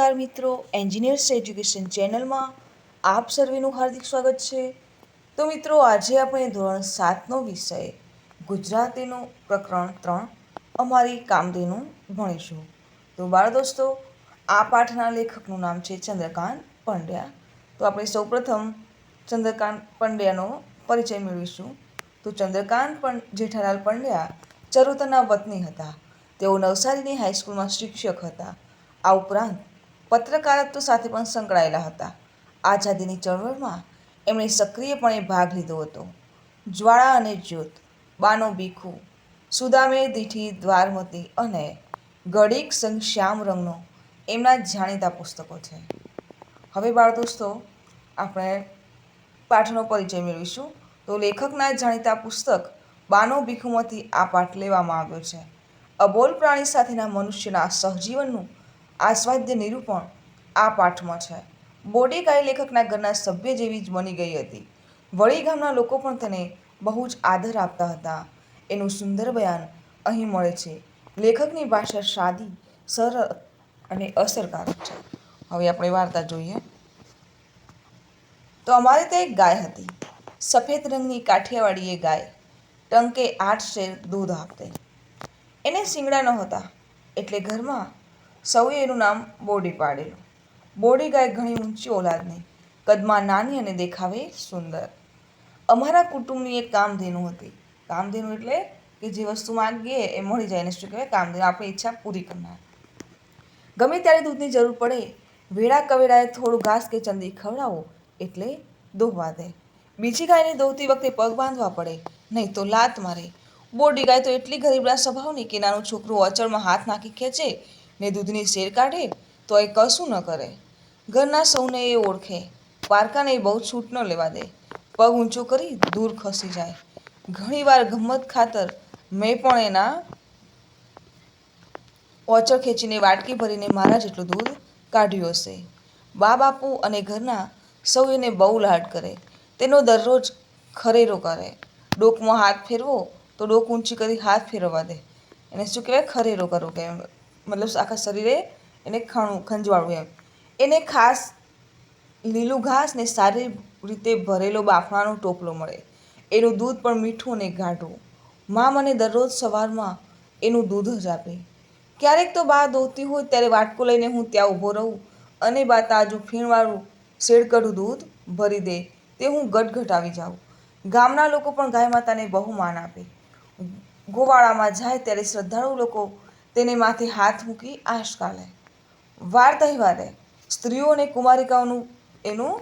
નમસ્કાર મિત્રો engineers education ચેનલમાં આપ સર્વેનું હાર્દિક સ્વાગત છે. તો મિત્રો, આજે આપણે ધોરણ સાતનો વિષય, ગુજરાતીનું પ્રકરણ ત્રણ, અમારી કામધેનું ભણીશું. તો બાળ દોસ્તો, આ પાઠના લેખકનું નામ છે ચંદ્રકાંત પંડ્યા. તો આપણે સૌપ્રથમ ચંદ્રકાંત પંડ્યાનો પરિચય મેળવીશું. તો ચંદ્રકાંત પણ જેઠાલાલ પંડ્યા ચરોતરના વતની હતા. તેઓ નવસારીની હાઈસ્કૂલમાં શિક્ષક હતા. આ ઉપરાંત પત્રકારત્વ સાથે પણ સંકળાયેલા હતા. આઝાદીની ચળવળમાં એમણે સક્રિયપણે ભાગ લીધો હતો. જ્વાળા અને જ્યોત, બાનો ભીખુ સુદામે દીઠી દ્વારમતી અને ઘડીક સંઘ શ્યામ રંગનો એમના જાણીતા પુસ્તકો છે. હવે બાળ દોસ્તો, આપણે પાઠનો પરિચય મેળવીશું. તો લેખકના જાણીતા પુસ્તક બાનો ભીખુમાંથી આ પાઠ લેવામાં આવ્યો છે. અબોલ પ્રાણી સાથેના મનુષ્યના સહજીવનનું આસ્વાદ્ય નિરૂપણ આ પાઠમાં છે. બોડી ગાય લેખકના ઘરના સભ્ય જેવી જ બની ગઈ હતી. વળી ગામના લોકો પણ તેને બહુ જ આદર આપતા હતા. એનું સુંદર બયાન અહીં મળે છે. લેખકની ભાષા સાદી, સરળ અને અસરકારક છે. હવે આપણે વાર્તા જોઈએ. તો અમારે ત્યાં એક ગાય હતી. સફેદ રંગની કાઠિયાવાડી એ ગાય ટંકે આઠ શેર દૂધ આપતે એને શિંગડા નહોતા. એટલે ઘરમાં સૌએ એનું નામ બોડી પાડેલું. બોડી ગાય ઘણી ઊંચી ઓલાદની, કદમાં નાની અને દેખાવે સુંદર. અમારા કુટુંબની એક કામધેનુ હતી. કામધેનુ એટલે કે જે વસ્તુ માંગીએ એ મળી જાય એને શું કહેવાય? કામધેનુ. આપણી ઈચ્છા પૂરી કરનાર. ગમે ત્યારે દૂધની જરૂર પડે, વેળા કવેળાએ થોડું ઘાસ કે ચંદી ખવડાવો એટલે દોહવા દે બીજી ગાયને દોહતી વખતે પગ બાંધવા પડે, નહીં તો લાત મારે. બોડી ગાય તો એટલી ગરીબડા સ્વભાવની કે નાનું છોકરું અચળમાં હાથ નાખી ખેંચે ને દૂધની શેર કાઢે તો એ કશું ન કરે. ઘરના સૌને એ ઓળખે. પારકાને બહુ છૂટ ન લેવા દે. પગ ઊંચો કરી દૂર ખસી જાય. ઘણીવાર ગમત ખાતર મેં પણ એના ઓચર ખેંચીને વાટકી ભરીને મારા જેટલું દૂધ કાઢ્યું હશે. બા બાપુ અને ઘરના સૌ એને બહુ લાડ કરે. તેનો દરરોજ ખરેરો કરે. ડોકમાં હાથ ફેરવો, તો ડોક ઊંચી કરી હાથ ફેરવવા દે. એને શું કહેવાય? ખરેરો કરવો કે એમ મતલબ આખા શરીરે એને ખણું, ખંજવાળવું એમ. એને ખાસ લીલું ઘાસ ને સારી રીતે ભરેલો બાફણાનો ટોપલો મળે. એનું દૂધ પણ મીઠું અને ગાઢું. મા મને દરરોજ સવારમાં એનું દૂધ જ આપે. ક્યારેક તો બા દોતી હોય ત્યારે વાટકો લઈને હું ત્યાં ઊભો રહું અને બા તાજું ફીણવાળું શેડકડું દૂધ ભરી દે તે હું ગટગટ આવી જાઉં. ગામના લોકો પણ ગાય માતાને બહુ માન આપે. ગોવાળામાં જાય ત્યારે શ્રદ્ધાળુ લોકો તેને માથે હાથ મૂકી આશકા લે વાર તહેવારે સ્ત્રીઓ અને કુમારિકાઓનું એનું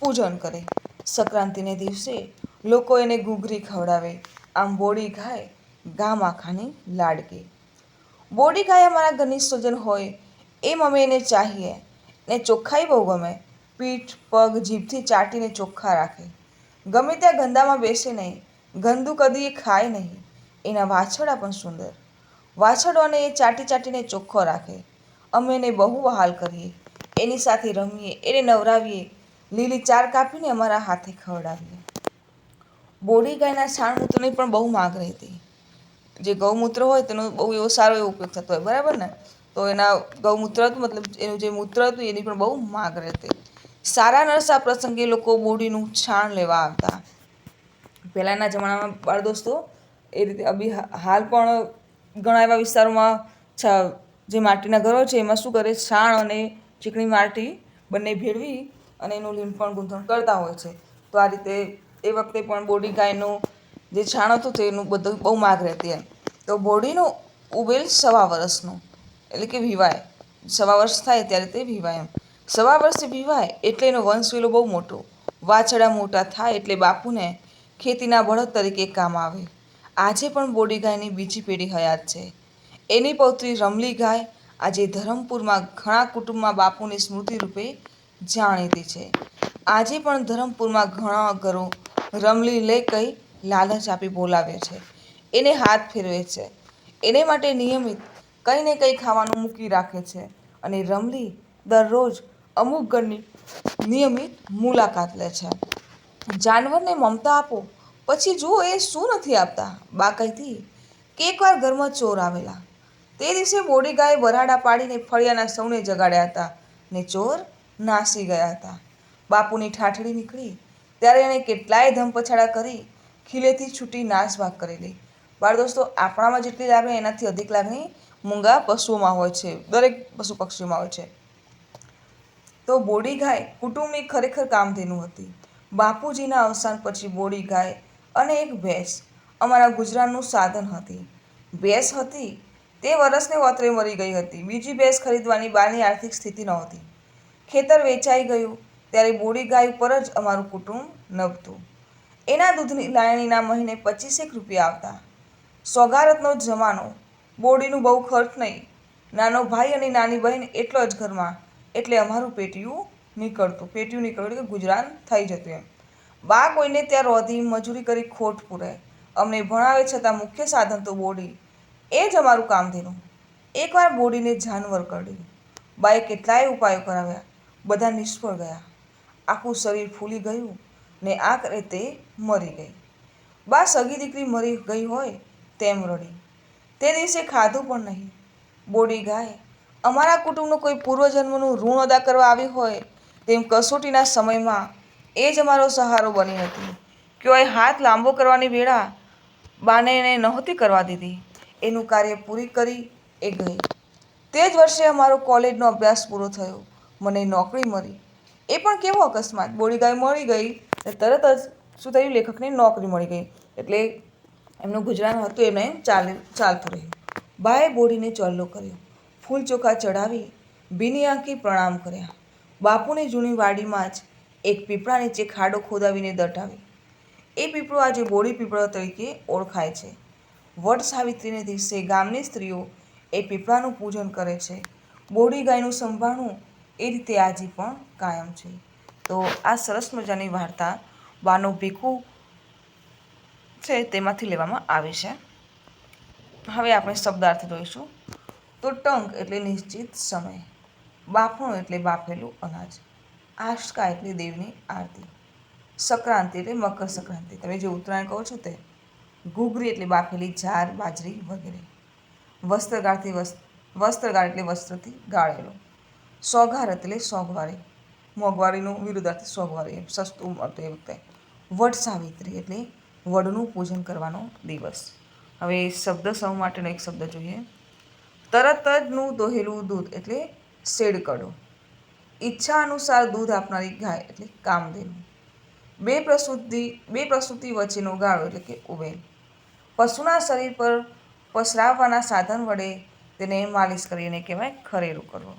પૂજન કરે. સંક્રાંતિને દિવસે લોકો એને ઘૂઘરી ખવડાવે. આમ બોડી ગાય ગામ આખાની લાડકી. બોડી ગાય અમારા ઘરની સ્વજન હોય એમ અમે એને ચાહીએ. ને ચોખ્ખાઈ બહુ ગમે. પીઠ, પગ, જીભથી ચાટીને ચોખ્ખા રાખે. ગમે ત્યાં ગંદામાં બેસે નહીં. ગંદુ કદી એ ખાય નહીં. એના વાછડા પણ સુંદર. વાછરડોને એ ચાટી ચાટીને ચોખ્ખો રાખે. અમે એને બહુ વહાલ કરીએ. એની સાથે રમીએ, એને નવરાવીએ, લીલી ચાર કાપીને અમારા હાથે ખવડાવીએ. બોડી ગાયના છાણમૂત્રની પણ બહુ માગ રહેતી. જે ગૌમૂત્ર હોય તેનો બહુ એવો સારો એવો ઉપયોગ થતો હોય, બરાબર ને? તો એના ગૌમૂત્ર હતું, મતલબ એનું જે મૂત્ર હતું, એની પણ બહુ માગ રહેતી. સારા નરસા પ્રસંગે લોકો બોડીનું છાણ લેવા આવતા. પહેલાંના જમાનામાં બાળ દોસ્તો, એ રીતે અભી હાલ પણ ઘણા એવા વિસ્તારોમાં જે માટીના ઘરો છે, એમાં શું કરે? છાણ અને ચીકણી માટી બંને ભેળવી અને એનું લીંપણ ગૂંથણ કરતા હોય છે. તો આ રીતે એ વખતે પણ બોડી ગાયનું જે છાણ હતું તેનું બધું બહુ માગ રહેતી એમ. તો બોડીનું ઉબેલ સવા વર્ષનું, એટલે કે વિવાય. સવા વર્ષ થાય ત્યારે તે વિવાય એમ. સવા વર્ષે વિવાય એટલે એનો વંશવેલો બહુ મોટો. વાછડા મોટા થાય એટલે બાપુને ખેતીના બળદ તરીકે કામ આવે. આજે પણ બોડી ગાયની બીજી પેઢી હયાત છે. એની પૌત્રી રમલી ગાય આજે ધરમપુરમાં ઘણા કુટુંબમાં બાપુની સ્મૃતિ રૂપે જાણીતી છે. આજે પણ ધરમપુરમાં ઘણા ઘરો રમલી લે કઈ લાલચ આપી બોલાવે છે. એને હાથ ફેરવે છે. એને માટે નિયમિત કંઈ ને કંઈ ખાવાનું મૂકી રાખે છે અને રમલી દરરોજ અમુક ઘરની નિયમિત મુલાકાત લે છે. જાનવરને મમતા આપો પછી જુઓ એ શું નથી આપતા. બા કહેતી કે એકવાર ઘરમાં ચોર આવેલા. તે દિવસે બોડી ગાય બરાડા પાડીને ફળિયાના સૌને જગાડ્યા હતા ને ચોર નાસી ગયા હતા. બાપુની ઠાઠડી નીકળી. ત્યારે એણે કેટલાય ધમપછાડા કરી, ખીલેથી છૂટી નાસભાગ કરેલી બાળ દોસ્તો, આપણામાં જેટલી લાગણી એનાથી અધિક લાગણી મૂંગા પશુઓમાં હોય છે, દરેક પશુ પક્ષીઓમાં હોય છે. તો બોડી ગાય કુટુંબની ખરેખર કામધેનુ હતી. બાપુજીના અવસાન પછી બોડી ગાય અને એક ભેંસ અમારા ગુજરાતનું સાધન હતી. ભેંસ હતી. તે વરસને વતરે મરી ગઈ હતી. બીજી ભેંસ ખરીદવાની બાની આર્થિક સ્થિતિ નહોતી. ખેતર વેચાઈ ગયું. ત્યારે બોડી ગાય ઉપર જ અમારું કુટુંબ નભતું. એના દૂધની લાયણીના મહિને પચીસેક રૂપિયા આવતા. સોગારતનો જમાનો. બોડીનું બહુ ખર્ચ નહીં. નાનો ભાઈ અને નાની બહેન એટલો જ ઘરમાં. એટલે અમારું પેટીયું નીકળતું. પેટીયું નીકળ્યું કે ગુજરાન થઈ જતું એમ. બા કોઈને ત્યાં રોધી મજૂરી કરી ખોટ પૂરાય અમને ભણાવે છતાં મુખ્ય સાધન તો બોડી. એ જ અમારું કામ ધીનું એકવાર બોડીને જાનવર કર્યું બાએ કેટલાય ઉપાયો કરાવ્યા. બધા નિષ્ફળ ગયા. આખું શરીર ફૂલી ગયું ને આખરે તે મરી ગઈ. બા સગી દીકરી મરી ગઈ હોય તેમ રડી. તે દિવસે ખાધું પણ નહીં. બોડી ગાય. અમારા કુટુંબનું કોઈ પૂર્વજન્મનું ઋણ અદા કરવા આવી હોય તેમ કસોટીના સમયમાં એ જ અમારો સહારો બની હતી. ક્યોય હાથ લાંબો કરવાની વેળા બાને એને નહોતી કરવા દીધી. એનું કાર્ય પૂરી કરી એ ગઈ. તે જ વર્ષે અમારો કોલેજનો અભ્યાસ પૂરો થયો. મને નોકરી મળી. એ પણ કેવો અકસ્માત. બોડી ગાય મળી ગઈ અને તરત જ શું થયું? લેખકને નોકરી મળી ગઈ. એટલે એમનું ગુજરાન હતું એમને ચાલે, ચાલતું રહ્યું. બાએ બોડીને ચોલ્લો કર્યો. ફૂલ ચોખા ચડાવી ભીની આંખી પ્રણામ કર્યા. બાપુની જૂની વાડીમાં જ એક પીપળા નીચે ખાડો ખોદાવીને દટાવી. એ પીપળો આજે બોડી પીપળો તરીકે ઓળખાય છે. વટ સાવિત્રીને દિવસે ગામની સ્ત્રીઓ એ પીપળાનું પૂજન કરે છે. બોડી ગાયનું સંભાળવું એ રીતે આજે પણ કાયમ છે. તો આ સરસ મજાની વાર્તા બાનો ભીખું છે તેમાંથી લેવામાં આવી છે. હવે આપણે શબ્દાર્થ જોઈશું. તો ટંક એટલે નિશ્ચિત સમય. બાફણું એટલે બાફેલું અનાજ. આશકા એટલે દેવની આરતી. સંક્રાંતિ એટલે મકર સંક્રાંતિ. તમે જે ઉત્તરાયણ કહો છો તે, ઘૂઘરી એટલે બાફેલી જાર બાજરી વગેરે. વસ્ત્રગાળથી વસ્ત્રગાળ એટલે વસ્ત્રથી ગાળેલો. સોગાર એટલે સોગવારી મોંઘવારીનું વિરુદ્ધાર્થી સોગવારી સસ્તું મળતું એ વખતે. વટ સાવિત્રી એટલે વડનું પૂજન કરવાનો દિવસ. હવે શબ્દ સમૂહ માટેનો એક શબ્દ જોઈએ. તરત જનું દોહેલું દૂધ એટલે શેડકડો. ઈચ્છા અનુસાર દૂધ આપનારી ગાય, એટલે કામધેનુ. બે પ્રસુદ્ધિ, બે પ્રસૂતિ વચ્ચેનો ગાળો, એટલે કે ઉવેલ પશુના શરીર પર પસરાવવાના સાધન વડે તેને માલિશ કરીને કહેવાય ખરેરું કરવો.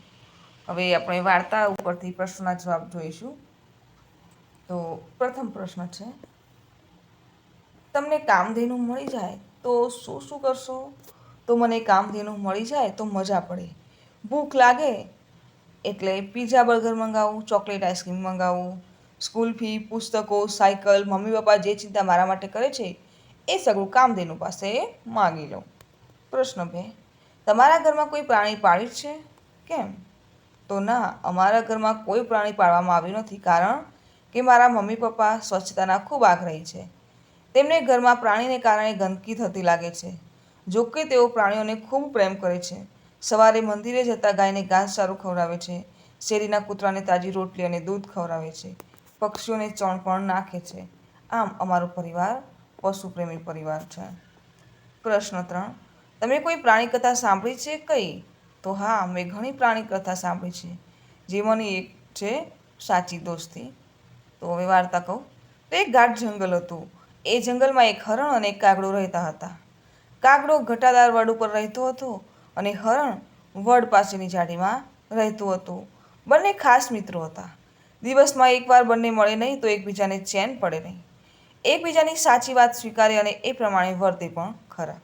હવે આપણે વાર્તા ઉપરથી પ્રશ્નના જવાબ જોઈશું. તો પ્રથમ પ્રશ્ન છે, તમને કામધેનુ મળી જાય તો શું શું કરશો? તો મને કામધેનુ મળી જાય તો મજા પડે. ભૂખ લાગે એટલે પીઝા બર્ગર મંગાવું ચોકલેટ આઈસ્ક્રીમ મંગાવું સ્કૂલ ફી પુસ્તકો સાયકલ મમ્મી પપ્પા જે ચિંતા મારા માટે કરે છે, એ સગળું કામધેનુ પાસે માગી લઉં. પ્રશ્ન બે, તમારા ઘરમાં કોઈ પ્રાણી પાળ્યું છે? કેમ? તો ના, અમારા ઘરમાં કોઈ પ્રાણી પાળવામાં આવ્યું નથી કારણ કે મારા મમ્મી પપ્પા સ્વચ્છતાના ખૂબ આગ્રહી છે. તેમને ઘરમાં પ્રાણીને કારણે ગંદકી થતી લાગે છે, જોકે તેઓ પ્રાણીઓને ખૂબ પ્રેમ કરે છે. સવારે મંદિરે જતા ગાયને ઘાસ સારું ખવડાવે છે. શેરીના કૂતરાને તાજી રોટલી અને દૂધ ખવડાવે છે. પક્ષીઓને ચણ પણ નાખે છે. આમ અમારો પરિવાર પશુપ્રેમી પરિવાર છે. પ્રશ્ન ત્રણ. તમે કોઈ પ્રાણી કથા સાંભળી છે કઈ? તો હા, મેં ઘણી પ્રાણી કથા સાંભળી છે. જેમાંની એક છે સાચી દોસ્તી. તો હવે વાર્તા કહું. તો એક ગાઢ જંગલ હતું. એ જંગલમાં એક હરણ અને એક કાગડો રહેતા હતા. કાગડો ઘટાદાર વડ ઉપર રહેતો હતો. અને હરણ વડ પાસેની ઝાડીમાં રહેતું હતું. બંને ખાસ મિત્રો હતા. દિવસમાં એકવાર બંને મળે નહીં તો એકબીજાને ચેન પડે નહીં. એકબીજાની સાચી વાત સ્વીકારે અને એ પ્રમાણે વર્તે પણ ખરા.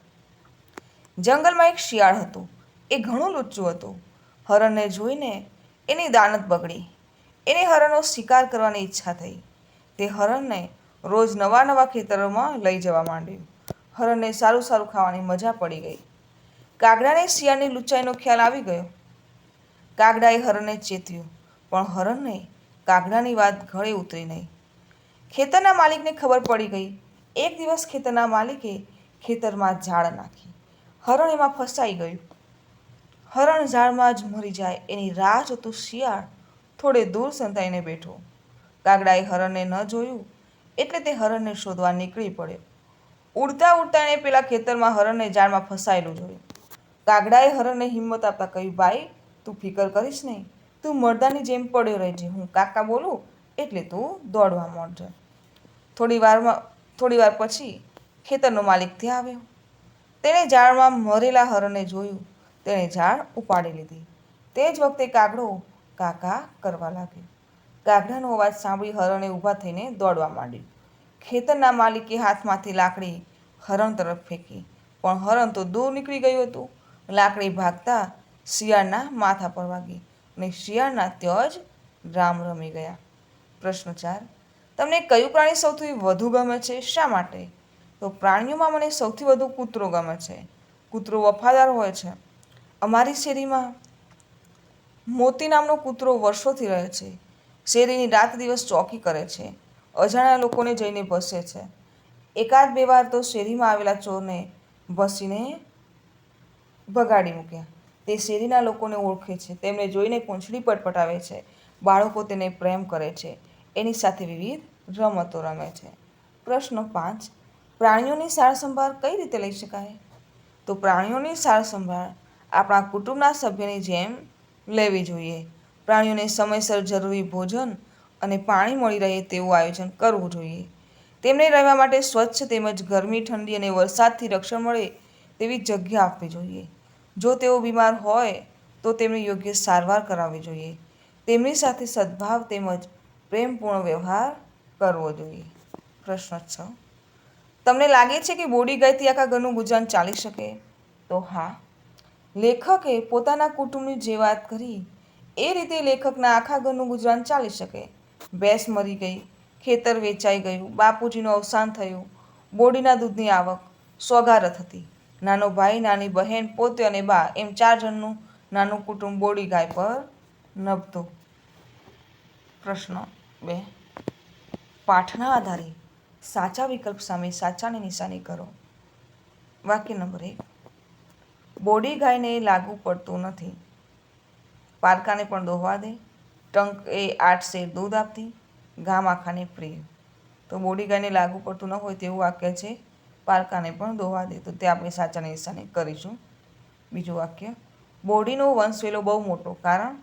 જંગલમાં એક શિયાળ હતું. એ ઘણું લુચ્ચું હતું. હરણને જોઈને એની દાનત બગડી. એને હરણનો શિકાર કરવાની ઈચ્છા થઈ. તે હરણને રોજ નવા નવા ખેતરોમાં લઈ જવા માંડ્યું. હરણને સારું સારું ખાવાની મજા પડી ગઈ. કાગડાને શિયાળની લુચાઈનો ખ્યાલ આવી ગયો. કાગડાએ હરણને ચેત્યું, પણ હરણને કાગડાની વાત ઘળે ઉતરી નહીં. ખેતરના માલિકને ખબર પડી ગઈ. એક દિવસ ખેતરના માલિકે ખેતરમાં ઝાડ નાખી. હરણ એમાં ફસાઈ ગયું. હરણ ઝાડમાં જ મરી જાય, એની રાહ જોતું શિયાળ થોડે દૂર સંતાઈને બેઠો. કાગડાએ હરણને ન જોયું, એટલે તે હરણને શોધવા નીકળી પડ્યો. ઉડતા ઉડતા એણે પેલા ખેતરમાં હરણને ઝાડમાં ફસાયેલું જોયું. કાગડાએ હરણને હિંમત આપતા કહ્યું, ભાઈ, તું ફિકર કરીશ નહીં. તું મરદાની જેમ પડ્યો રહેજે હું કાકા બોલું એટલે તું દોડવા માંડજે. થોડી વારમાં, થોડી વાર પછી ખેતરનો માલિક ત્યાં આવ્યો. તેણે ઝાડમાં મરેલા હરણને જોયું. તેણે ઝાડ ઉપાડી લીધી. તે જ વખતે કાગડો કાકા કરવા લાગ્યો. કાગડાનો અવાજ સાંભળી હરણે ઊભા થઈને દોડવા માંડ્યું. ખેતરના માલિકે હાથમાંથી લાકડી હરણ તરફ ફેંકી. પણ હરણ તો દૂર નીકળી ગયું હતું. લાકડી ભાગતા શિયાળના માથા પર વાગી અને શિયાળના ત્યાં જ રામ રમી ગયા. પ્રશ્ન ચાર, તમને કયું પ્રાણી સૌથી વધુ ગમે છે? શા માટે? તો પ્રાણીઓમાં મને સૌથી વધુ કૂતરો ગમે છે. કૂતરો વફાદાર હોય છે. અમારી શેરીમાં મોતી નામનો કૂતરો વર્ષોથી રહે છે. શેરીની રાત દિવસ ચોકી કરે છે. અજાણ્યા લોકોને જઈને ભસે છે. એકાદ બે વાર તો શેરીમાં આવેલા ચોરને ભસીને ભગાડી મૂક્યા. તે શેરીના લોકોને ઓળખે છે. તેમને જોઈને પૂંછડી પટપટાવે છે. બાળકો તેને પ્રેમ કરે છે. એની સાથે વિવિધ રમતો રમે છે. પ્રશ્ન પાંચ, પ્રાણીઓની સારસંભાળ કઈ રીતે લઈ શકાય? તો પ્રાણીઓની સારસંભાળ આપણા કુટુંબના સભ્યની જેમ લેવી જોઈએ. પ્રાણીઓને સમયસર જરૂરી ભોજન અને પાણી મળી રહે તેવું આયોજન કરવું જોઈએ. તેમને રહેવા માટે સ્વચ્છ તેમજ ગરમી, ઠંડી અને વરસાદથી રક્ષણ મળે તેવી જગ્યા આપવી જોઈએ. જો તેઓ બીમાર હોય, તો તેમની યોગ્ય સારવાર કરાવવી જોઈએ. તેમની સાથે સદભાવ તેમજ પ્રેમપૂર્ણ વ્યવહાર કરવો જોઈએ. પ્રશ્ન છ. તમને લાગે છે કે બોડી ગઈથી આખા ઘરનું ગુજરાન ચાલી શકે? તો હા. લેખકે પોતાના કુટુંબની જે વાત કરી, એ રીતે લેખકના આખા ઘરનું ગુજરાન ચાલી શકે. ભેંસ મરી ગઈ, ખેતર વેચાઈ ગયું, બાપુજીનું અવસાન થયું, બોડીના દૂધની આવક, સોગારત હતી. નાનો ભાઈ, નાની બહેન, પોતે અને બા એમ ચાર જણનું નાનું કુટુંબ બોડી ગાય પર નભતું. પ્રશ્ન બે. પાઠના આધારે સાચા વિકલ્પ સામે સાચાની નિશાની કરો. વાક્ય નંબર એક. બોડી ગાયને લાગુ પડતું નથી. પારકાને પણ દોહવા દે. ટંક એ આઠ શેર દૂધ આપતી. ગામ આખાને પ્રિય તો બોડી ગાયને લાગુ પડતું ન હોય તેવું વાક્ય છે પારકાને પણ દોવા દે. તો તે આપણે સાચાની નિશાની કરીશું. બીજું વાક્ય. બોડીનો વંશવેલો બહુ મોટો. કારણ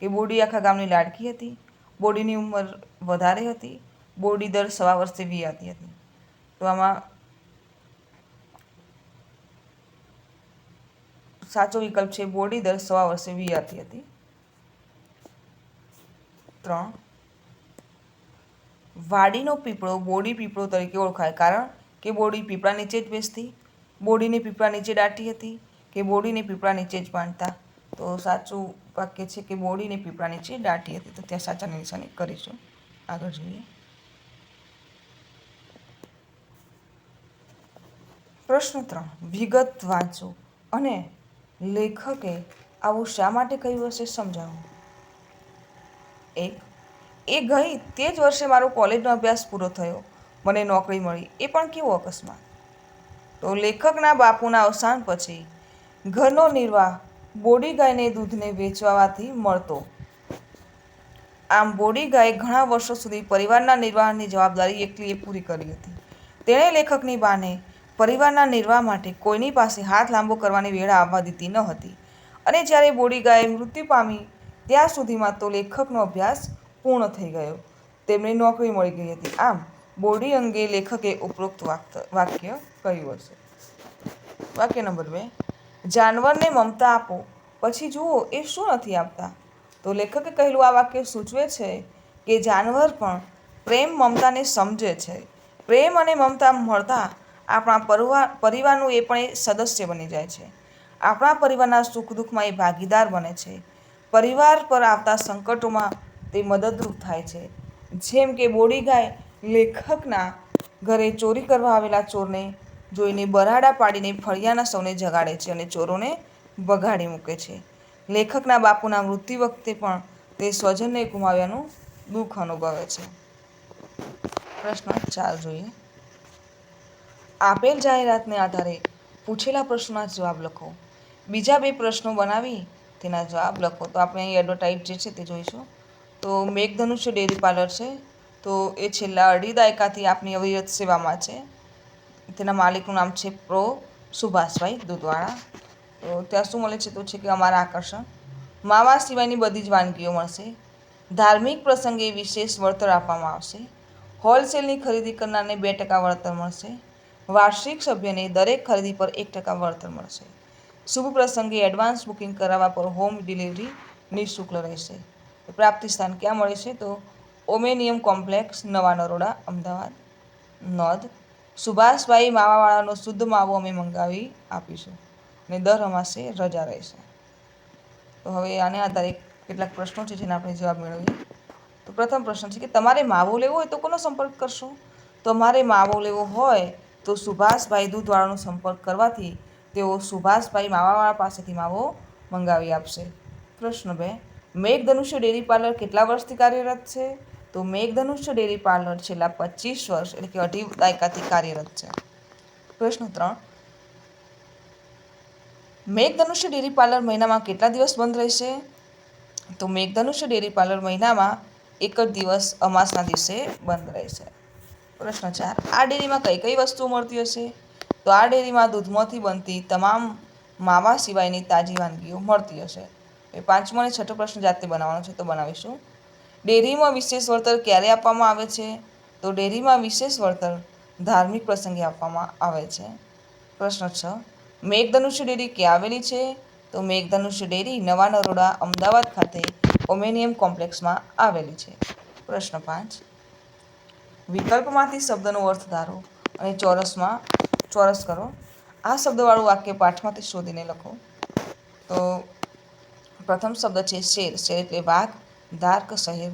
કે બોડી આખા ગામની લાડકી હતી. બોડીની ઉંમર વધારે હતી. બોડી દર સવા વર્ષે વિયાતી હતી. તો આમાં સાચો વિકલ્પ છે, બોડી દર સવા વર્ષે વિયાતી હતી. ત્રણ. વાડીનો પીપળો બોડી પીપળો તરીકે ઓળખાય. કારણ કે બોડી પીપળા નીચે જ બેસતી, બોડીને પીપળા નીચે દાટી હતી, કે બોડીને પીપળા નીચે જ બાંધતા. તો સાચું વાક્ય છે કે બોડીને પીપળા નીચે દાટી હતી, તો ત્યાં સાચાની નિશાની કરીશું. આગળ જોઈએ. પ્રશ્ન ત્રણ, વિગત વાંચો અને લેખકે આવું શા માટે કહ્યું હશે સમજાવો. એક, એ ગઈ તે જ વર્ષે મારો કોલેજનો અભ્યાસ પૂરો થયો. મને નોકરી મળી. એ પણ કેવો અકસ્માત? તો લેખકના બાપુના અવસાન પછી ઘરનો નિર્વાહ બોડી ગાયને દૂધને વેચવાથી મળતો. આમ બોડી ગાયે ઘણા વર્ષો સુધી પરિવારના નિર્વાહની જવાબદારી એકલીએ પૂરી કરી હતી. તેણે લેખકની બાને પરિવારના નિર્વાહ માટે કોઈની પાસે હાથ લાંબો કરવાની વેળા આવવા દીધી ન હતી. અને જ્યારે બોડી ગાય મૃત્યુ પામી, ત્યાં સુધીમાં તો લેખકનો અભ્યાસ પૂર્ણ થઈ ગયો. તેમને નોકરી મળી ગઈ હતી. આમ બોડી અંગે લેખકે ઉપરોક્ત વાક્ય કહ્યું હશે. વાક્ય નંબર બે. જાનવરને મમતા આપો, પછી જુઓ એ શું નથી આપતા. તો લેખકે કહેલું આ વાક્ય સૂચવે છે કે જાનવર પણ પ્રેમ મમતાને સમજે છે. પ્રેમ અને મમતા મળતા આપણા પરિવાર પરિવારનું એ પણ એ સદસ્ય બની જાય છે. આપણા પરિવારના સુખ દુઃખમાં એ ભાગીદાર બને છે. પરિવાર પર આવતા સંકટોમાં તે મદદરૂપ થાય છે. જેમ કે બોડી ગાય લેખકના ઘરે ચોરી કરવા આવેલા ચોરને જોઈને બરાડા પાડીને ફળિયાના સૌને જગાડે છે અને ચોરોને બગાડી મૂકે છે. લેખકના બાપુના મૃત્યુ વખતે પણ તે સ્વજનને ગુમાવ્યાનું દુઃખ અનુભવે છે. પ્રશ્ન ચાર જોઈએ. આપેલ જાહેરાતને આધારે પૂછેલા પ્રશ્નોના જવાબ લખો. બીજા બે પ્રશ્નો બનાવી તેના જવાબ લખો. તો આપણે અહીં એડવર્ટાઇઝ જે છે તે જોઈશું. તો મેઘધનુષ્ય ડેરી પાર્લર છે. તો એ છેલ્લા અઢી દાયકાથી આપની અવિરત સેવામાં છે. તેના માલિકનું નામ છે પ્રો સુભાષભાઈ દુધવાળા તો ત્યાં શું મળે છે તો છે કે અમારા આકર્ષણ. માવા સિવાયની બધી જ વાનગીઓ મળશે. ધાર્મિક પ્રસંગે વિશેષ વળતર આપવામાં આવશે. હોલસેલની ખરીદી કરનારને બે ટકા વળતર મળશે. વાર્ષિક સભ્યને દરેક ખરીદી પર એક ટકા વળતર મળશે. શુભ પ્રસંગે એડવાન્સ બુકિંગ કરાવવા પર હોમ ડિલિવરી નિઃશુલ્ક રહેશે. પ્રાપ્તિ સ્થાન ક્યાં મળે છે તો ઓમેનિયમ કોમ્પ્લેક્સ નવા નરોડા અમદાવાદ. નોંધ, સુભાષભાઈ માવાવાળાનો શુદ્ધ માવો અમે મંગાવી આપીશું અને દર અમાસે રજા રહેશે. તો હવે આને આધારે કેટલાક પ્રશ્નો છે જેના આપણે જવાબ મેળવીએ. તો પ્રથમ પ્રશ્ન છે કે તમારે માવો લેવો હોય તો કોનો સંપર્ક કરશો? તમારે માવો લેવો હોય તો સુભાષભાઈ દૂધવાળાનો સંપર્ક કરવાથી તેઓ સુભાષભાઈ માવાવાળા પાસેથી માવો મંગાવી આપશે. પ્રશ્ન બે, મેઘધનુષ્ય ડેરી પાર્લર કેટલા વર્ષથી કાર્યરત છે? તો મેઘધનુષ્ય ડેરી પાર્લર છેલ્લા પચીસ વર્ષ એટલે કે અઢી દાયકાથી કાર્યરત છે. પ્રશ્ન ત્રણ. મેઘધનુષ્ય ડેરી પાર્લર મહિનામાં કેટલા દિવસ બંધ રહેશે? તો મેઘધનુષ્ય ડેરી પાર્લર મહિનામાં એક જ દિવસ અમાસના દિવસે બંધ રહેશે. પ્રશ્ન ચાર. આ ડેરીમાં કઈ કઈ વસ્તુઓ મળતી હશે? તો આ ડેરીમાં દૂધમાંથી બનતી તમામ માવા સિવાયની તાજી વાનગીઓ મળતી હશે. એ પાંચમો અને છઠ્ઠો પ્રશ્ન જાતે બનાવવાનો છે, તો બનાવીશું. ડેરીમાં વિશેષ વળતર ક્યારે આપવામાં આવે છે? તો ડેરીમાં વિશેષ વળતર ધાર્મિક પ્રસંગે આપવામાં આવે છે. પ્રશ્ન છ. મેઘધનુષ્ય ડેરી ક્યાં આવેલી છે? તો મેઘધનુષ્ય ડેરી નવા નરોડા, અમદાવાદ ખાતે ઓમેનિયમ કોમ્પ્લેક્સમાં આવેલી છે. પ્રશ્ન પાંચ. વિકલ્પમાંથી શબ્દનો અર્થ ધારો અને ચોરસમાં, ચોરસ કરો. આ શબ્દવાળું વાક્ય પાઠમાંથી શોધીને લખો. તો પ્રથમ શબ્દ છે શેર. શેર એટલે વાઘ. ધાર કે શહેર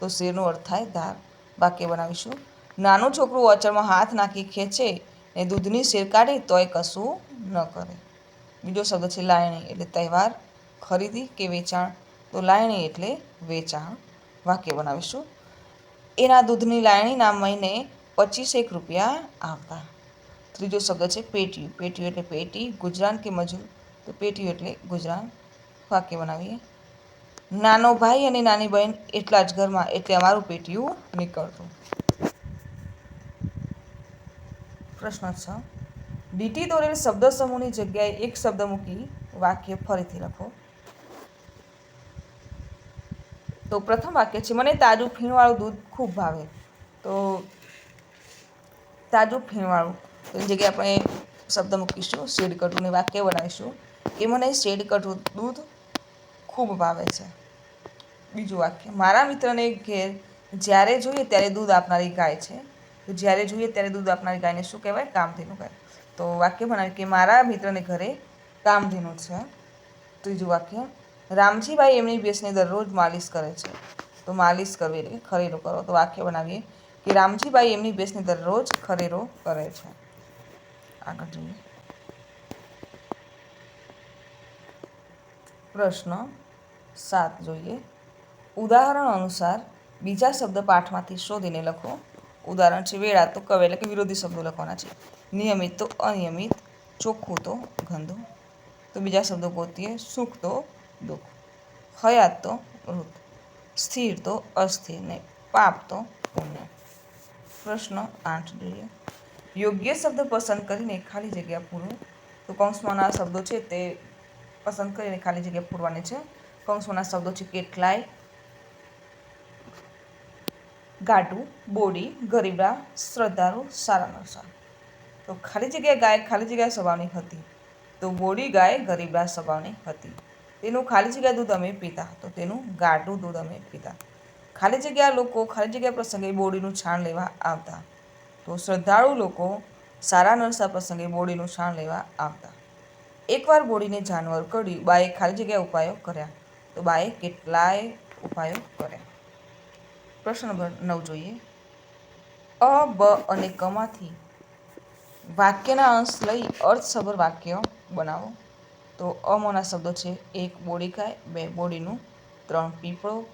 તો શેરનો અર્થ થાય ધાર વાક્ય બનાવીશું. નાનું છોકરું અચળમાં હાથ નાખી ખેંચે ને દૂધની શેર કાઢે તોય કશું ન કરે. બીજો શબ્દ છે લાયણી, એટલે તહેવાર, ખરીદી કે વેચાણ? તો લાયણી એટલે વેચાણ. વાક્ય બનાવીશું. એના દૂધની લાયણીના મહિને પચીસેક રૂપિયા આવતા. ત્રીજો શબ્દ છે પેટીયું. પેટીયું એટલે પેટી, ગુજરાન કે મજૂર? તો પેટીયું એટલે ગુજરાન. વાક્ય બનાવીએ. નાનો ભાઈ અને નાની બહેન એટલા જ ઘરમાં એટલે અમારું પેટીયું નીકળતું. પ્રશ્ન છ. ડીટી દોરેલ શબ્દ સમૂહની જગ્યાએ એક શબ્દ મૂકી વાક્ય ફરીથી લખો. તો પ્રથમ વાક્ય છે, મને તાજું ફીણવાળું દૂધ ખૂબ ભાવે. તો તાજું ફીણવાળું, તો એની જગ્યાએ આપણે શબ્દ મૂકીશું શેડ કટુને વાક્ય બનાવીશું કે મને શેડ કટુ દૂધ ખૂબ ભાવે છે. બીજું વાક્ય. મારા મિત્રને ઘેર જ્યારે જોઈએ ત્યારે દૂધ આપનારી ગાય છે. તો જ્યારે જોઈએ ત્યારે દૂધ આપનારી ગાયને શું કહેવાય? કામધેનું ગાય તો વાક્ય બનાવ્યું કે, મારા મિત્રને ઘરે કામધેનું છે. ત્રીજું વાક્ય, રામજીભાઈ એમની ભેંસને દરરોજ માલિશ કરે છે. તો માલિશ કરવી એટલે ખરેરો કરો. તો વાક્ય બનાવીએ કે, રામજીભાઈ એમની ભેંસને દરરોજ ખરેરો કરે છે. આગળ જોઈએ. પ્રશ્ન સાત જોઈએ. ઉદાહરણ અનુસાર, બીજા શબ્દ પાઠમાંથી શોધીને લખો. ઉદાહરણ છે, વેળા તો કવે એટલે કે વિરોધી શબ્દો લખવાના છે. નિયમિત તો અનિયમિત, ચોખ્ખું તો ગંદુ. તો બીજા શબ્દો ગોતીએ, સુખ તો દુઃખ. હયાત તો મૃત સ્થિર તો અસ્થિર ને પાપ તો પુણ્ય. પ્રશ્ન આઠ જોઈએ. યોગ્ય શબ્દ પસંદ કરીને ખાલી જગ્યા પૂરો. તો કૌંસમાંના શબ્દો છે તે પસંદ કરીને ખાલી જગ્યા પૂરવાની છે. કૌંસમાંના શબ્દો છે, કેટલાય ગાડું બોડી ગરીબડા શ્રદ્ધાળુ, સારા નરસા તો ખાલી જગ્યાએ ગાય ખાલી જગ્યા સ્વભાવની હતી. તો બોડી ગાય ગરીબા સ્વભાવની હતી. તેનું ખાલી જગ્યા દૂધ અમે પીતા. તો તેનું ગાઢું દૂધ અમે પીતા. ખાલી જગ્યા લોકો ખાલી જગ્યા પ્રસંગે બોડીનું છાણ લેવા આવતા. તો શ્રદ્ધાળુ લોકો સારા નરસા પ્રસંગે બોડીનું છાણ લેવા આવતા. એકવાર બોડીને જાનવર કર્યું બાએ ખાલી જગ્યા ઉપાયો કર્યા. તો બાએ કેટલાય ઉપાયો કર્યા. પ્રશ્ન નવ જોઈએ. અ, બ અને કમાંથી વાક્યના અંશ લઈ અર્થસભર વાક્ય બનાવો. તો અમોના શબ્દો છે એક બોડી ગાય બે બોડીનું, ત્રણ પીપળો,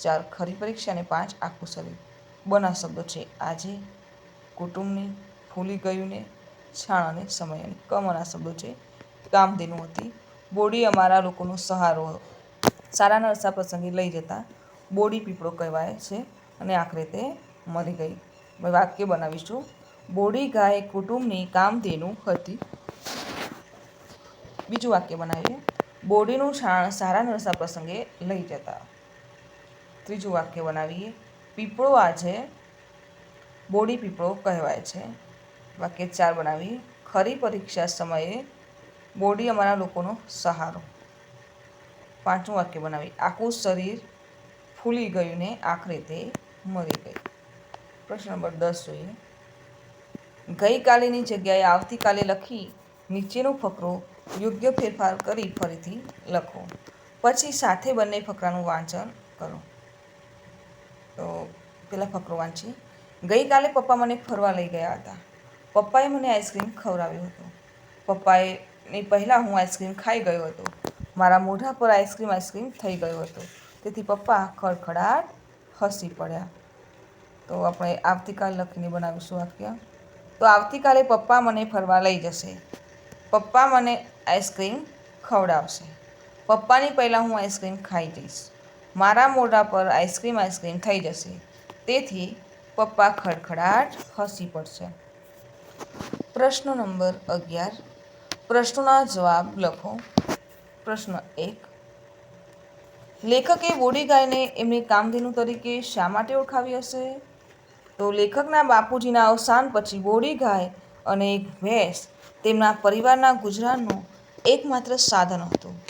ચાર ખરી પરીક્ષા અને પાંચ આખું શરીર. બના શબ્દો છે આજે, કુટુંબની ફૂલી ગયું ને છાણ અને સમય અને કમના શબ્દો છે કામધેનુ હતી. બોડી અમારા લોકોનો સહારો, સારા નરસા પ્રસંગે લઈ જતા બોડી પીપળો કહેવાય છે અને આખરે તે મરી ગઈ. મેં વાક્ય બનાવીશું. બોડી ગાય કુટુંબની કામધેનું હતી. બીજું વાક્ય બનાવીએ. બોડીનું સારા નરસા પ્રસંગે લઈ જતા. ત્રીજું વાક્ય બનાવીએ. પીપળો આજે બોડી પીપળો કહેવાય છે. વાક્ય ચાર બનાવીએ. ખરી પરીક્ષા સમયે બોડી અમારા લોકોનો સહારો. પાંચમું વાક્ય બનાવી આખું શરીર ફૂલી ગયું ને આખરે તે મરી ગઈ. પ્રશ્ન નંબર દસ જોઈએ. ગઈકાલેની જગ્યાએ આવતીકાલે લખી નીચેનો ફકરો યોગ્ય ફેરફાર કરી ફરીથી લખો. પછી સાથે બંને ફકરાનું વાંચન કરો. તો પેલા ફકરો વાંચી. ગઈકાલે પપ્પા મને ફરવા લઈ ગયા હતા. પપ્પાએ મને આઈસ્ક્રીમ ખવડાવ્યો હતો. પપ્પાએ ની પહેલાં હું આઈસ્ક્રીમ ખાઈ ગયો હતો. મારા મોઢા પર આઈસ્ક્રીમ આઈસ્ક્રીમ થઈ ગયો હતો. તેથી પપ્પા ખડખડાટ હસી પડ્યા. તો આપણે આવતીકાલ લખીને બનાવીશું વાક્ય. તો આવતીકાલે પપ્પા મને ફરવા લઈ જશે. પપ્પા મને આઈસ્ક્રીમ ખવડાવશે. પપ્પાની પહેલાં હું આઈસ્ક્રીમ ખાઈ જઈશ. મારા મોઢા પર આઈસ્ક્રીમ આઈસ્ક્રીમ થઈ જશે. તેથી પપ્પા ખડખડાટ હસી પડશે. પ્રશ્ન નંબર અગિયાર. પ્રશ્નોના જવાબ લખો. પ્રશ્ન એક. લેખકે બોડી ગાયને એમની કામધેનુ તરીકે શા માટે ઓળખાવી હશે? તો લેખકના બાપુજીના અવસાન પછી બોડી ગાય અને એક ભેંસ તેમના પરિવારના ગુજરાનનું એકમાત્ર સાધન હતું.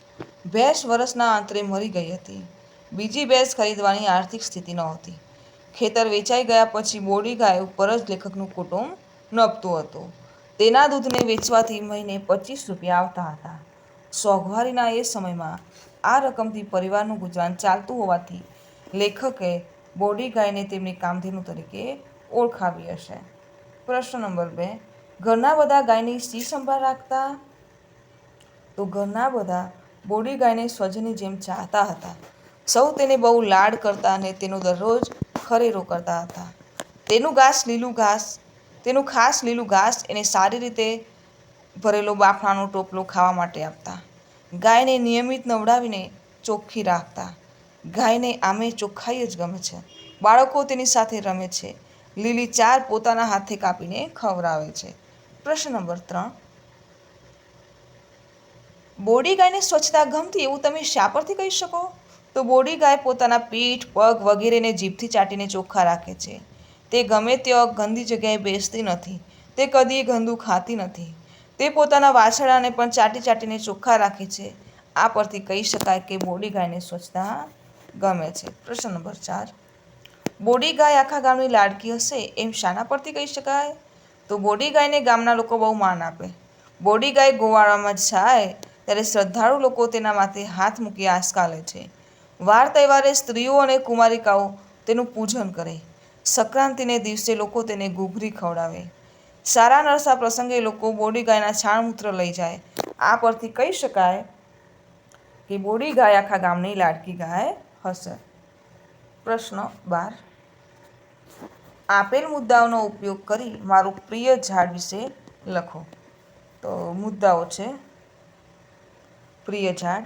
ભેંસ વર્ષના અંતરે મરી ગઈ હતી. બીજી ભેંસ ખરીદવાની આર્થિક સ્થિતિ નહોતી. ખેતર વેચાઈ ગયા પછી બોડી ગાય ઉપર જ લેખકનું કુટુંબ નભતું હતું. તેના દૂધને વેચવાથી મહિને પચીસ રૂપિયા આવતા હતા. સોઘવારીના એ સમયમાં આ રકમથી પરિવારનું ગુજરાન ચાલતું હોવાથી લેખકે બોડી ગાયને તેમની કામધેનુ તરીકે ઓળખાવી હશે. પ્રશ્ન નંબર બે, ઘરના બધા ગાયની શી સંભાળ રાખતા? તો ઘરના બધા બોડી ગાયને સ્વજની જેમ ચાહતા હતા. સૌ તેને બહુ લાડ કરતા અને તેનો દરરોજ ખરેરો કરતા હતા. તેનું ઘાસ લીલું ઘાસ, તેનું ખાસ લીલું ઘાસ એને સારી રીતે ભરેલો બાફણાનો ટોપલો ખાવા માટે આપતા. ગાયને નિયમિત નવડાવીને ચોખ્ખી રાખતા. ગાયને આમે ચોખ્ખાઈ જ ગમે છે. બાળકો તેની સાથે રમે છે. લીલી ચાર પોતાના હાથે કાપીને ખવડાવે છે. પ્રશ્ન નંબર ત્રણ. બોડી ગાયને સ્વચ્છતા ગમતી એવું તમે શા પરથી કહી શકો? તો બોડી ગાય પોતાના પીઠ, પગ વગેરેને જીભથી ચાટીને ચોખ્ખા રાખે છે. તે ગમે ત્યાં ગંદી જગ્યાએ બેસતી નથી. તે કદી ગંદુ ખાતી નથી. તે પોતાના વાછરડાને પણ ચાટી ચાટીને ચોખ્ખા રાખે છે. આ પરથી કહી શકાય કે બોડી ગાયને સ્વચ્છતા ગમે છે. પ્રશ્ન નંબર ચાર. બોડી ગાય આખા ગામની લાડકી હશે એમ શાના પરથી કહી શકાય? તો બોડી ગાયને ગામના લોકો બહુ માન આપે. બોડી ગાય ગોવાળામાં જાય ત્યારે શ્રદ્ધાળુ લોકો તેના માથે હાથ મૂકી આંસકા લે છે. વાર તહેવારે સ્ત્રીઓ અને કુમારિકાઓ તેનું પૂજન કરે. સંક્રાંતિને દિવસે લોકો તેને ઘૂઘરી ખવડાવે. સારા નરસા પ્રસંગે લોકો બોડી ગાયના છાણમૂત્ર લઈ જાય. આ પરથી કહી શકાય કે બોડી ગાય આખા ગામની લાડકી ગાય હશે. પ્રશ્ન બાર. આપેલ મુદ્દાઓનો ઉપયોગ કરી મારું પ્રિય ઝાડ વિશે લખો. તો મુદ્દાઓ છે. પ્રિય ઝાડ,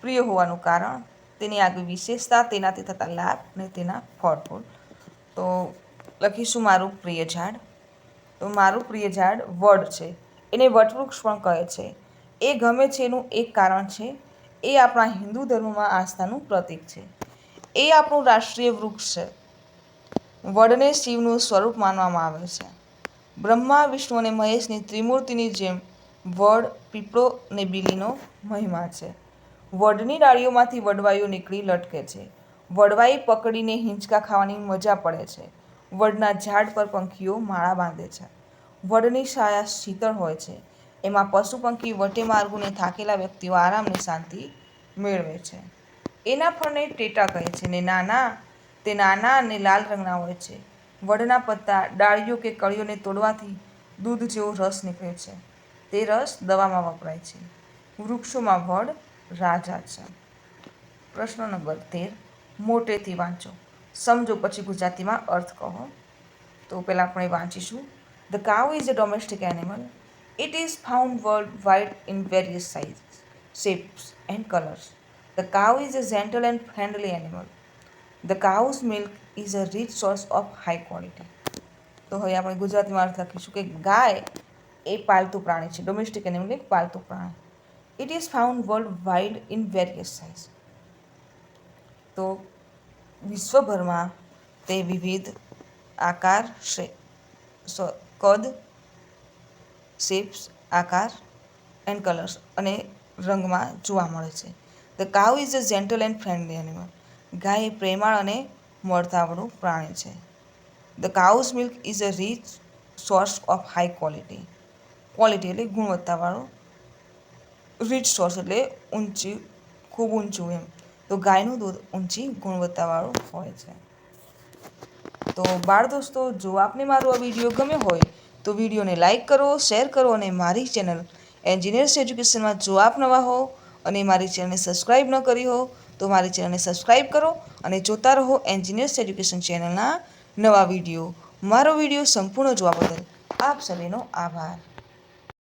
પ્રિય હોવાનું કારણ, તેની આગવી વિશેષતા, તેનાથી થતા લાભ અને તેના ફળફૂલ. તો લખીશું મારું પ્રિય ઝાડ. મારું પ્રિય ઝાડ વડ છે. એને વટવૃક્ષ પણ કહે છે. એ ગમે છે એનું એક કારણ છે. એ આપણા હિન્દુ ધર્મમાં આસ્થાનું પ્રતીક છે. એ આપણું રાષ્ટ્રીય વૃક્ષ છે. વડને શિવનું સ્વરૂપ માનવામાં આવે છે. બ્રહ્મા, વિષ્ણુ અને મહેશની ત્રિમૂર્તિની જેમ વડ, પીપળો ને બીલીનો મહિમા છે. વડની ડાળીઓમાંથી વડવાઈઓ નીકળી લટકે છે. વડવાઈ પકડીને હિંચકા ખાવાની મજા પડે છે. વડના ઝાડ પર પંખીઓ માળા બાંધે છે. વડની છાયા શીતળ હોય છે. એમાં પશુ પંખી વટે માર્ગોને થાકેલા વ્યક્તિઓ આરામની શાંતિ મેળવે છે. એના ફળને ટેટા કહે છે ને નાના, તે નાના અને લાલ રંગના હોય છે. વડના પત્તા ડાળીઓ કે કળીઓને તોડવાથી દૂધ જેવો રસ નીકળે છે. તે રસ દવામાં વપરાય છે. વૃક્ષોમાં વડ રાજા છે. પ્રશ્ન નંબર તેર. મોટેથી વાંચો. સમજો પછી ગુજરાતીમાં અર્થ કહો. તો પહેલાં આપણે વાંચીશું. The cow is a domestic animal it is found world wide in various size shapes and colours the cow is a gentle and friendly animal the cow's milk is a rich source of high quality તો હવે આપણે ગુજરાતીમાં અર્થ લખીશું કે ગાય એ પાલતુ પ્રાણી છે. Domestic animal એક પાલતુ પ્રાણી. It is found world wide in various size તો વિશ્વભરમાં તે વિવિધ આકાર કદ, શેપ્સ, આકાર એન્ડ કલર્સ અને રંગમાં જોવા મળે છે. The cow is a gentle and friendly animal ગાય એ પ્રેમાળ અને મળતાવાળું પ્રાણી છે. The cow's milk is a rich source of high quality quality એટલે ગુણવત્તાવાળું. રીચ સોર્સ એટલે ઊંચી, ખૂબ ઊંચું એમ. તો ગાયનું દૂધ ઊંચી ગુણવત્તાવાળું હોય છે. તો બાળ દોસ્તો, જો આપને મારો આ વીડિયો ગમ્યો હોય, તો વિડીયોને લાઇક કરો, શેર કરો અને મારી ચેનલ એન્જિનિયર્સ એજ્યુકેશનમાં જો આપ નવા હો અને મારી ચેનલને સબસ્ક્રાઈબ ન કરી હો, તો મારી ચેનલને સબસ્ક્રાઈબ કરો અને જોતા રહો એન્જિનિયર્સ એજ્યુકેશન ચેનલના નવા વીડિયો. મારો વીડિયો સંપૂર્ણ જોવા બદલ આપ સૌનો આભાર.